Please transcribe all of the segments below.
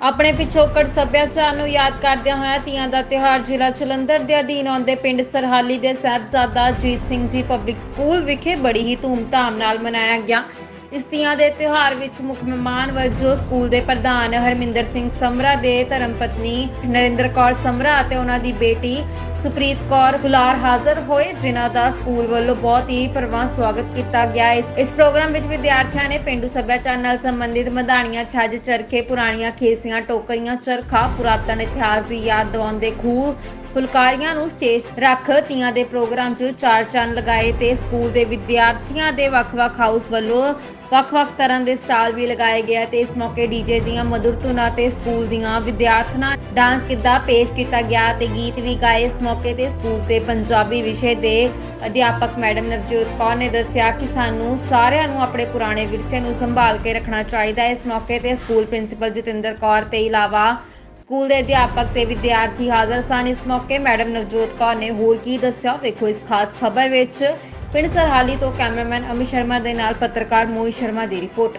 ਆਪਣੇ ਪਿਛੋਕੜ ਸੱਭਿਆਚਾਰ ਨੂੰ ਯਾਦ ਕਰਦਿਆਂ ਹੋਇਆ ਤੀਆਂ ਦਾ ਤਿਉਹਾਰ ਜ਼ਿਲ੍ਹਾ ਜਲੰਧਰ ਦੇ ਅਧੀਨ ਆਉਂਦੇ ਪਿੰਡ ਸਰਹਾਲੀ ਦੇ ਸਾਹਿਬਜ਼ਾਦਾ ਅਜੀਤ ਸਿੰਘ ਜੀ ਪਬਲਿਕ ਸਕੂਲ ਵਿਖੇ ਬੜੀ ਹੀ ਧੂਮਧਾਮ ਨਾਲ ਮਨਾਇਆ ਗਿਆ। ਇਸ ਤੀਆਂ ਦੇ ਤਿਉਹਾਰ ਵਿੱਚ ਮੁੱਖ ਮਹਿਮਾਨ ਵਜੋਂ ਸਕੂਲ ਦੇ ਪ੍ਰਧਾਨ ਹਰਮਿੰਦਰ ਸਿੰਘ ਸਮਰਾ ਦੇ ਧਰਮ ਪਤਨੀ ਨਰਿੰਦਰ ਕੌਰ ਸਮਰਾ ਅਤੇ ਉਹਨਾਂ ਦੀ ਬੇਟੀ ਸੁਪ੍ਰੀਤ ਕੌਰ ਗੁਲਾਰ ਹਾਜ਼ਰ ਹੋਏ, ਜਿਨ੍ਹਾਂ ਦਾ ਸਕੂਲ ਵੱਲੋਂ ਬਹੁਤ ਹੀ ਪ੍ਰਵਾਨ ਸਵਾਗਤ ਕੀਤਾ ਗਿਆ ਇਸ ਇਸ ਪ੍ਰੋਗਰਾਮ ਵਿੱਚ ਵਿਦਿਆਰਥੀਆਂ ਨੇ ਪਿੰਡੂ ਸੱਭਿਆਚਾਰ ਨਾਲ ਸੰਬੰਧਿਤ ਮਧਾਣੀਆਂ, ਛੱਜ, ਚਰਖੇ, ਪੁਰਾਣੀਆਂ ਖੇਸੀਆਂ, ਟੋਕਰੀਆਂ, ਚਰਖਾ, ਪੁਰਾਤਨ ਇਤਿਹਾਸ ਦੀ ਯਾਦ ਦਿਵਾਉਂਦੇ ਖੂਹ ਫੁਲਕਾਰੀਆਂ ਨੂੰ ਸਟੇਜ ਰੱਖ ਤੀਆਂ ਦੇ ਪ੍ਰੋਗਰਾਮ 'ਚ ਚਾਰ ਚੰਨ ਲਗਾਏ ਤੇ ਸਕੂਲ ਦੇ ਵਿਦਿਆਰਥੀਆਂ ਦੇ ਵੱਖ-ਵੱਖ ਹਾਊਸ ਵੱਲੋਂ ਵੱਖ-ਵੱਖ ਤਰ੍ਹਾਂ ਦੇ ਸਟਾਲ ਵੀ ਲਗਾਏ ਗਏ ਤੇ ਇਸ ਮੌਕੇ ਡੀਜੇ ਦੀਆਂ ਮధుਰ ਧੁਨਾਂ ਤੇ ਸਕੂਲ ਦੀਆਂ ਵਿਦਿਆਰਥਣਾਂ ਡਾਂਸ ਕਿੱਦਾਂ ਪੇਸ਼ ਕੀਤਾ ਗਿਆ ਤੇ ਗੀਤ ਵੀ ਗਾਏ। ਇਸ ਮੌਕੇ ਤੇ ਸਕੂਲ ਦੇ ਪੰਜਾਬੀ ਵਿਸ਼ੇ ਦੇ ਅਧਿਆਪਕ ਮੈਡਮ ਨਵਜੋਤ ਕੌਰ ਨੇ ਦੱਸਿਆ ਕਿ ਸਾਨੂੰ ਸਾਰਿਆਂ ਨੂੰ ਆਪਣੇ ਪੁਰਾਣੇ ਵਿਰਸੇ ਨੂੰ ਸੰਭਾਲ ਕੇ ਰੱਖਣਾ ਚਾਹੀਦਾ ਹੈ। ਇਸ ਮੌਕੇ ਤੇ ਸਕੂਲ ਪ੍ਰਿੰਸੀਪਲ ਜਤਿੰਦਰ ਕੌਰ ਤੇ ਇਲਾਵਾ ਸਕੂਲ ਦੇ ਅਧਿਆਪਕ ਤੇ ਵਿਦਿਆਰਥੀ ਹਾਜ਼ਰ ਸਨ। ਇਸ ਮੌਕੇ ਮੈਡਮ ਨਵਜੋਤ ਕੌਰ ਨੇ ਹੋਰ ਕੀ ਦੱਸਿਆ? ਵੇਖੋ ਇਸ ਖਾਸ ਖਬਰ ਵਿੱਚ ਪਿੰਡ ਸਰਹਾਲੀ ਤੋਂ ਕੈਮਰਾਮੈਨ ਅਮਿਤ ਸ਼ਰਮਾ ਦੇ ਨਾਲ ਪੱਤਰਕਾਰ ਮੋਹਿਤ ਸ਼ਰਮਾ ਦੀ ਰਿਪੋਰਟ।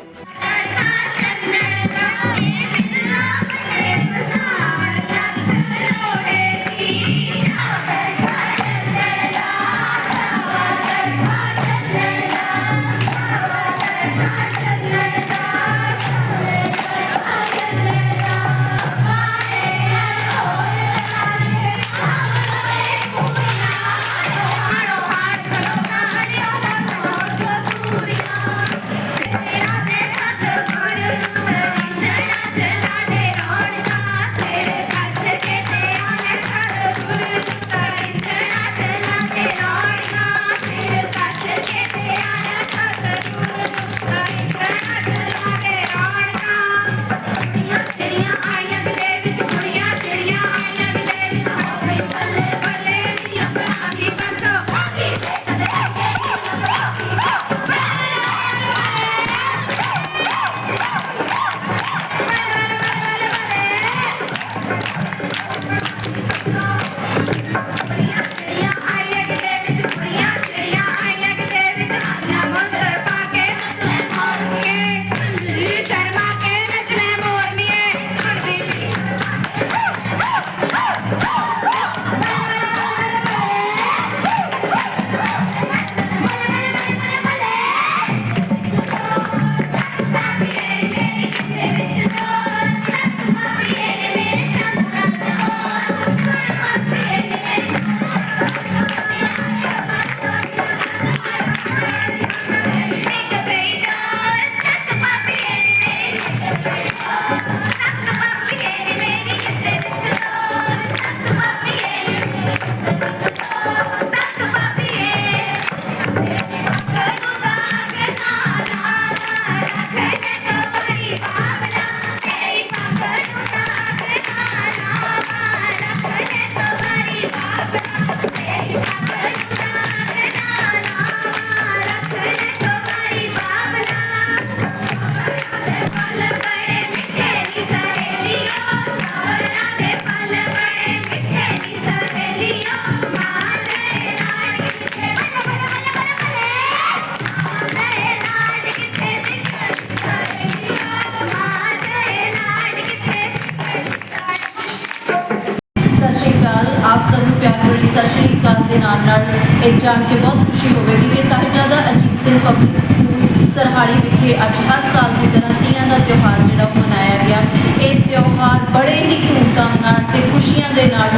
ਜਾਣ ਕੇ ਬਹੁਤ ਖੁਸ਼ੀ ਹੋਵੇਗੀ ਕਿ ਸਾਹਿਬਜ਼ਾਦਾ ਅਜੀਤ ਸਿੰਘ ਪਬਲਿਕ ਸਕੂਲ ਸਰਹਾਲੀ ਵਿਖੇ ਅੱਜ ਹਰ ਸਾਲ ਦੀ ਤਰ੍ਹਾਂ ਤੀਆਂ ਦਾ ਤਿਉਹਾਰ ਜਿਹੜਾ ਉਹ ਮਨਾਇਆ ਗਿਆ। ਇਹ ਤਿਉਹਾਰ ਬੜੇ ਹੀ ਧੂਮਧਾਮ ਨਾਲ ਤੇ ਖੁਸ਼ੀਆਂ ਦੇ ਨਾਲ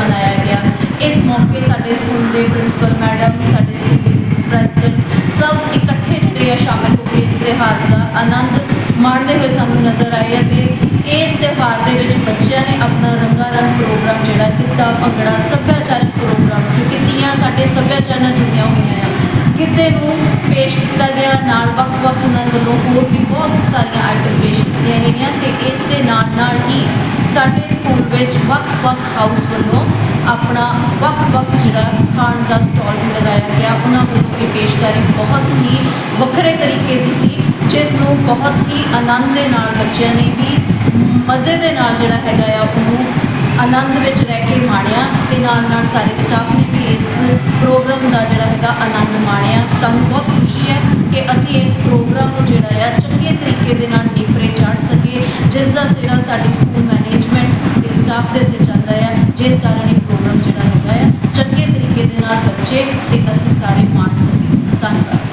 ਆਨੰਦ ਮਾਣਦੇ ਹੋਏ ਸਾਨੂੰ ਨਜ਼ਰ ਆਏ ਅਤੇ ਇਸ ਤਿਉਹਾਰ ਦੇ ਵਿੱਚ ਬੱਚਿਆਂ ਨੇ ਆਪਣਾ ਰੰਗਾ ਰੰਗ ਪ੍ਰੋਗਰਾਮ ਜਿਹੜਾ ਗਿੱਧਾ ਭੰਗੜਾ ਸੱਭਿਆਚਾਰਕ ਪ੍ਰੋਗਰਾਮ ਕਿਉਂਕਿ ਤੀਆਂ ਸਾਡੇ ਸੱਭਿਆਚਾਰ ਨਾਲ ਜੁੜੀਆਂ ਹੋਈਆਂ ਆ। ਗਿੱਧੇ ਨੂੰ ਪੇਸ਼ ਕੀਤਾ ਗਿਆ, ਨਾਲ ਵੱਖ-ਵੱਖ ਉਹਨਾਂ ਵੱਲੋਂ ਹੋਰ ਵੀ ਬਹੁਤ ਸਾਰੀਆਂ ਆਈਟਮ ਪੇਸ਼ ਕੀਤੀਆਂ ਗਈਆਂ ਤੇ ਇਸ ਦੇ ਨਾਲ ਨਾਲ ਹੀ ਸਾਡੇ ਸਕੂਲ ਵਿੱਚ ਵੱਖ-ਵੱਖ ਹਾਊਸ ਵੱਲੋਂ ਆਪਣਾ ਵੱਖ-ਵੱਖ ਜਿਹੜਾ ਖਾਣ ਦਾ ਸਟਾਲ ਵੀ ਲਗਾਇਆ ਗਿਆ। ਉਹਨਾਂ ਵੱਲੋਂ ਇਹ ਪੇਸ਼ਕਾਰੀ ਬਹੁਤ ਹੀ ਵੱਖਰੇ ਤਰੀਕੇ ਦੀ ਸੀ। ਜਿਸ ਨੂੰ ਬਹੁਤ ਹੀ ਆਨੰਦ ਦੇ ਨਾਲ, ਬੱਚਿਆਂ ਨੇ ਵੀ ਮਜ਼ੇ ਦੇ ਨਾਲ ਜਿਹੜਾ ਹੈਗਾ ਆ, ਉਹਨੂੰ ਆਨੰਦ ਵਿੱਚ ਰਹਿ ਕੇ ਮਾਣਿਆ ਤੇ ਨਾਲ ਨਾਲ ਸਾਰੇ ਸਟਾਫ ਨੇ ਵੀ ਇਸ ਪ੍ਰੋਗਰਾਮ ਦਾ ਜਿਹੜਾ ਹੈਗਾ ਆਨੰਦ ਮਾਣਿਆ। ਸਾਨੂੰ ਬਹੁਤ ਖੁਸ਼ੀ ਹੈ ਕਿ ਅਸੀਂ ਇਸ ਪ੍ਰੋਗਰਾਮ ਨੂੰ ਜਿਹੜਾ ਆ ਚੰਗੇ ਤਰੀਕੇ ਦੇ ਨਾਲ ਨੇਪਰੇ ਚਾੜ ਸਕੇ ਜਿਸ ਦਾ ਸਿਰਾ ਸਾਡੀ ਸਕੂਲ ਮੈਨੇਜਮੈਂਟ ਦੇ ਸਿਰ ਜਾਂਦਾ ਹੈ ਜਿਸ ਕਾਰਨ ਇਹ ਪ੍ਰੋਗਰਾਮ ਜਿਹੜਾ ਹੈਗਾ ਆ ਚੰਗੇ ਤਰੀਕੇ ਦੇ ਨਾਲ ਬੱਚੇ ਤੇ ਅਸੀਂ ਸਾਰੇ ਮਾਣ ਸਕੀਏ। ਧੰਨਵਾਦ।